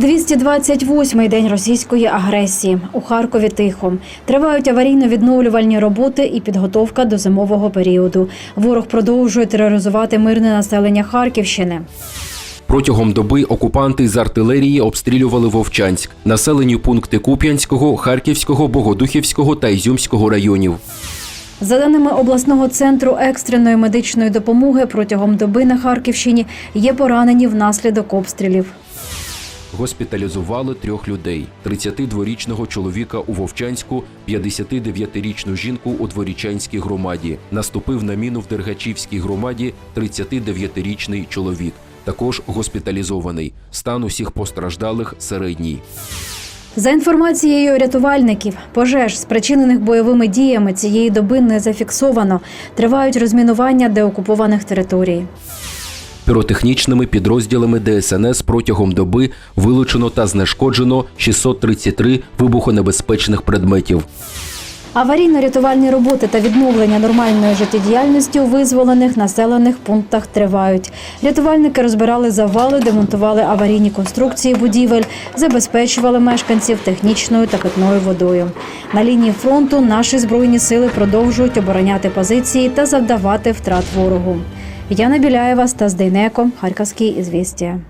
228-й день російської агресії. У Харкові тихо. Тривають аварійно-відновлювальні роботи і підготовка до зимового періоду. Ворог продовжує тероризувати мирне населення Харківщини. Протягом доби окупанти з артилерії обстрілювали Вовчанськ, населені пункти Куп'янського, Харківського, Богодухівського та Ізюмського районів. За даними обласного центру екстреної медичної допомоги, протягом доби на Харківщині є поранені внаслідок обстрілів. Госпіталізували трьох людей: 32-річного чоловіка у Вовчанську, 59-річну жінку у Дворічанській громаді. Наступив на міну в Дергачівській громаді 39-річний чоловік. Також госпіталізований. Стан усіх постраждалих середній. За інформацією рятувальників, пожеж, спричинених бойовими діями цієї доби не зафіксовано. Тривають розмінування деокупованих територій. Піротехнічними підрозділами ДСНС протягом доби вилучено та знешкоджено 633 вибухонебезпечних предметів. Аварійно-рятувальні роботи та відновлення нормальної життєдіяльності у визволених населених пунктах тривають. Рятувальники розбирали завали, демонтували аварійні конструкції будівель, забезпечували мешканців технічною та питною водою. На лінії фронту наші збройні сили продовжують обороняти позиції та завдавати втрат ворогу. Яна Біляєва, Стас Дейнеко, Харківські ізвістія.